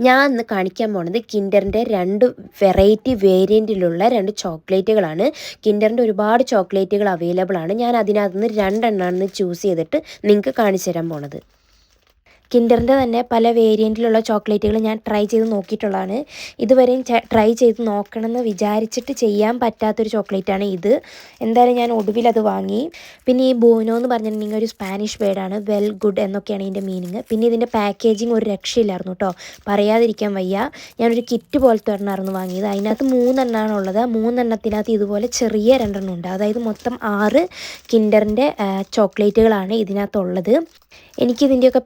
ഞാൻ ഇന്ന് കാണിക്കാൻ പോണത് കിൻഡറിന്റെ രണ്ട് വെറൈറ്റി വേരിയന്റിലുള്ള രണ്ട് ചോക്ലേറ്റുകളാണ്. കിൻഡറിന്റെ ഒരുപാട് ചോക്ലേറ്റുകൾ അവൈലബിൾ ആണ്. ഞാൻ അതിനകത്ത് നിന്ന് രണ്ടെണ്ണമാണ് ചൂസ് ചെയ്തിട്ട് നിങ്ങൾക്ക് കാണിച്ചു തരാൻ പോണത്. കിൻഡറിന്റെ തന്നെ പല വേരിയന്റിലുള്ള ചോക്ലേറ്റുകൾ ഞാൻ ട്രൈ ചെയ്ത് നോക്കിയിട്ടുള്ളതാണ്. ഇതുവരെയും ട്രൈ ചെയ്ത് നോക്കണമെന്ന് വിചാരിച്ചിട്ട് ചെയ്യാൻ പറ്റാത്തൊരു ചോക്ലേറ്റാണ് ഇത്. എന്തായാലും ഞാൻ ഒടുവിൽ അത് വാങ്ങി. പിന്നെ ഈ ബോനോ എന്ന് പറഞ്ഞിട്ടുണ്ടെങ്കിൽ ഒരു സ്പാനിഷ് വേർഡാണ് വെൽ ഗുഡ് എന്നൊക്കെയാണ് ഇതിന്റെ മീനിങ്. പിന്നെ ഇതിന്റെ പാക്കേജിങ് ഒരു രക്ഷയില്ലായിരുന്നു കേട്ടോ. പറയാതിരിക്കാൻ വയ്യ. ഞാനൊരു കിറ്റ് പോലത്തെ ഒരെണ്ണമായിരുന്നു വാങ്ങിയത്. അതിനകത്ത് മൂന്നെണ്ണമാണ് ഉള്ളത്. മൂന്നെണ്ണത്തിനകത്ത് ഇതുപോലെ ചെറിയ രണ്ടെണ്ണം ഉണ്ട്. അതായത് മൊത്തം ആറ് കിൻഡറിന്റെ ചോക്ലേറ്റുകളാണ് ഇതിനകത്തുള്ളത്. എനിക്കിതിന്റെയൊക്കെ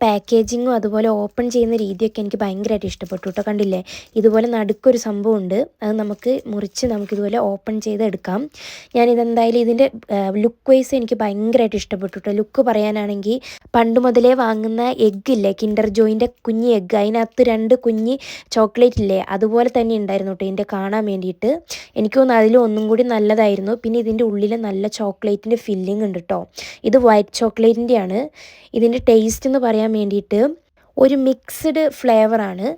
പാക്കേജിങ്ങും അതുപോലെ ഓപ്പൺ ചെയ്യുന്ന രീതിയൊക്കെ എനിക്ക് ഭയങ്കരമായിട്ട് ഇഷ്ടപ്പെട്ടു കേട്ടോ കണ്ടില്ലേ? ഇതുപോലെ നടുക്കൊരു സംഭവം ഉണ്ട് അത് നമുക്ക് മുറിച്ച് നമുക്കിതുപോലെ ഓപ്പൺ ചെയ്ത് എടുക്കാം ഞാനിതെന്തായാലും ഇതിന്റെ ലുക്ക് വൈസ് എനിക്ക് ഭയങ്കരമായിട്ട് ഇഷ്ടപ്പെട്ടു കേട്ടോ ലുക്ക് പറയാനാണെങ്കിൽ പണ്ട് മുതലേ വാങ്ങുന്ന എഗ്ഗ് ഇല്ലേ? കിൻഡർ ജോയിന്റെ കുഞ്ഞ് എഗ്ഗ് അതിനകത്ത് രണ്ട് കുഞ്ഞ് ചോക്ലേറ്റ് ഇല്ലേ? അതുപോലെ തന്നെ ഉണ്ടായിരുന്നു കേട്ടോ ഇതിന്റെ കാണാൻ വേണ്ടിയിട്ട്. എനിക്ക് തോന്നുന്നു അതിലും ഒന്നും കൂടി നല്ലതായിരുന്നു. പിന്നെ ഇതിന്റെ ഉള്ളിൽ നല്ല ചോക്ലേറ്റിന്റെ ഫില്ലിംഗ് ഉണ്ട് കേട്ടോ ഇത് വൈറ്റ് ചോക്ലേറ്റിന്റെയാണ് ഇതിന്റെ ടേസ്റ്റ് എന്ന് പറയാൻ വേണ്ടിയിട്ട് ഒരു മിക്സ്ഡ് ഫ്ലേവറാണ്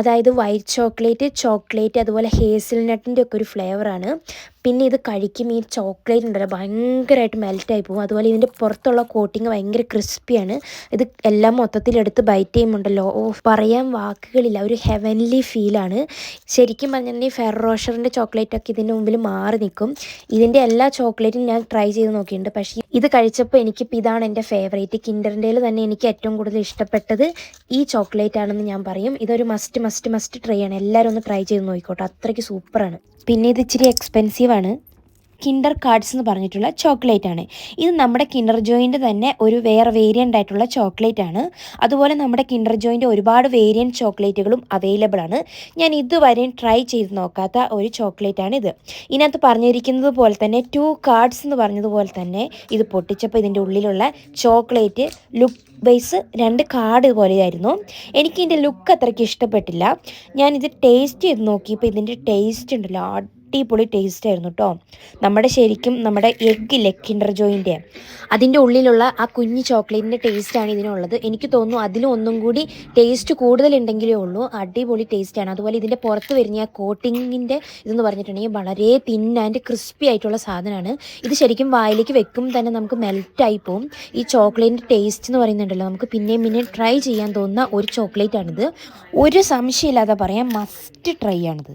അതായത് വൈറ്റ് ചോക്ലേറ്റ് ചോക്ലേറ്റ് അതുപോലെ ഹേസൽനട്ടിന്റെ ഒക്കെ ഒരു ഫ്ലേവറാണ് പിന്നെ ഇത് കഴിക്കും ഈ ചോക്ലേറ്റ് ഉണ്ടല്ലോ ഭയങ്കരമായിട്ട് മെൽറ്റായി പോകും. അതുപോലെ ഇതിന്റെ പുറത്തുള്ള കോട്ടിങ് ഭയങ്കര ക്രിസ്പിയാണ് ഇത് എല്ലാം മൊത്തത്തിലെടുത്ത് ബൈറ്റ് ചെയ്യുമ്പോണ്ടല്ലോ ഓ പറയാൻ വാക്കുകളില്ല ഒരു ഹെവൻലി ഫീലാണ് ശരിക്കും പറഞ്ഞിട്ടുണ്ടെങ്കിൽ ഫെറോഷറിന്റെ ചോക്ലേറ്റ് ഒക്കെ ഇതിന്റെ മുമ്പിൽ മാറി നിൽക്കും. ഇതിന്റെ എല്ലാ ചോക്ലേറ്റും ഞാൻ ട്രൈ ചെയ്ത് നോക്കിയിട്ടുണ്ട്. പക്ഷേ ഇത് കഴിച്ചപ്പോൾ എനിക്കിപ്പോൾ ഇതാണ് എന്റെ ഫേവറേറ്റ് കിൻഡറിന്റെ തന്നെ എനിക്ക് ഏറ്റവും കൂടുതൽ ഇഷ്ടപ്പെട്ടത് ഈ ചോക്ലേറ്റ് ആണെന്ന് ഞാൻ പറയും. ഇതൊരു മസ്റ്റ് മസ്റ്റ് മസ്റ്റ് ട്രൈ ആണ്. എല്ലാവരും ഒന്ന് ട്രൈ ചെയ്ത് നോക്കിക്കോട്ടെ. അത്രയ്ക്ക് സൂപ്പറാണ് പിന്നെ ഇത് ഇച്ചിരി എക്സ്പെൻസീവ് ആണ്. കിൻഡർ കാർഡ്സ് എന്ന് പറഞ്ഞിട്ടുള്ള ചോക്ലേറ്റ് ആണ്. ഇത് നമ്മുടെ കിൻഡർ ജോയിന്റെ തന്നെ ഒരു വേറെ വേരിയന്റ് ആയിട്ടുള്ള ചോക്ലേറ്റ് ആണ്. അതുപോലെ നമ്മുടെ കിൻഡർ ജോയിന്റെ ഒരുപാട് വേരിയന്റ് ചോക്ലേറ്റുകളും അവൈലബിൾ ആണ്. ഞാൻ ഇതുവരെയും ട്രൈ ചെയ്ത് നോക്കാത്ത ഒരു ചോക്ലേറ്റ് ആണ് ഇത്. ഇതിനകത്ത് പറഞ്ഞിരിക്കുന്നത് പോലെ തന്നെ ടു കാർഡ്സ് എന്ന് പറഞ്ഞതുപോലെ തന്നെ ഇത് പൊട്ടിച്ചപ്പോൾ ഇതിന്റെ ഉള്ളിലുള്ള ചോക്ലേറ്റ് ലുക്ക് ബേസ് രണ്ട് കാർഡ് പോലെയായിരുന്നു. എനിക്ക് ഇതിന്റെ ലുക്ക് അത്രയ്ക്ക് ഇഷ്ടപ്പെട്ടില്ല. ഞാനിത് ടേസ്റ്റ് ചെയ്ത് നോക്കിയപ്പോൾ ഇതിന്റെ ടേസ്റ്റ് ഉണ്ടല്ലോ അടിപൊളി ടേസ്റ്റ് ആയിരുന്നു കേട്ടോ നമ്മുടെ ശരിക്കും നമ്മുടെ എഗ് ലെക്കിൻഡർ കിൻഡർ ജോയിന്റെ അതിന്റെ ഉള്ളിലുള്ള ആ കുഞ്ഞു ചോക്ലേറ്റിന്റെ ടേസ്റ്റാണ് ഇതിനുള്ളത്. എനിക്ക് തോന്നുന്നു അതിലും ഒന്നും കൂടി ടേസ്റ്റ് കൂടുതലുണ്ടെങ്കിലേ ഉള്ളൂ. അടിപൊളി ടേസ്റ്റാണ് അതുപോലെ ഇതിന്റെ പുറത്ത് വരുന്ന ആ കോട്ടിങ്ങിന്റെ ഇതെന്ന് പറഞ്ഞിട്ടുണ്ടെങ്കിൽ വളരെ തിൻ ആൻഡ് ക്രിസ്പി ആയിട്ടുള്ള സാധനമാണ്. ഇത് ശരിക്കും വായിലേക്ക് വെക്കും തന്നെ നമുക്ക് മെൽറ്റായി പോവും. ഈ ചോക്ലേറ്റിന്റെ ടേസ്റ്റ് എന്ന് പറയുന്നുണ്ടല്ലോ നമുക്ക് പിന്നെയും പിന്നെയും ട്രൈ ചെയ്യാൻ തോന്നുന്ന ഒരു ചോക്ലേറ്റ് ആണിത് ഒരു സംശയമില്ലാതെ പറയാം മസ്റ്റ് ട്രൈ ആണിത്.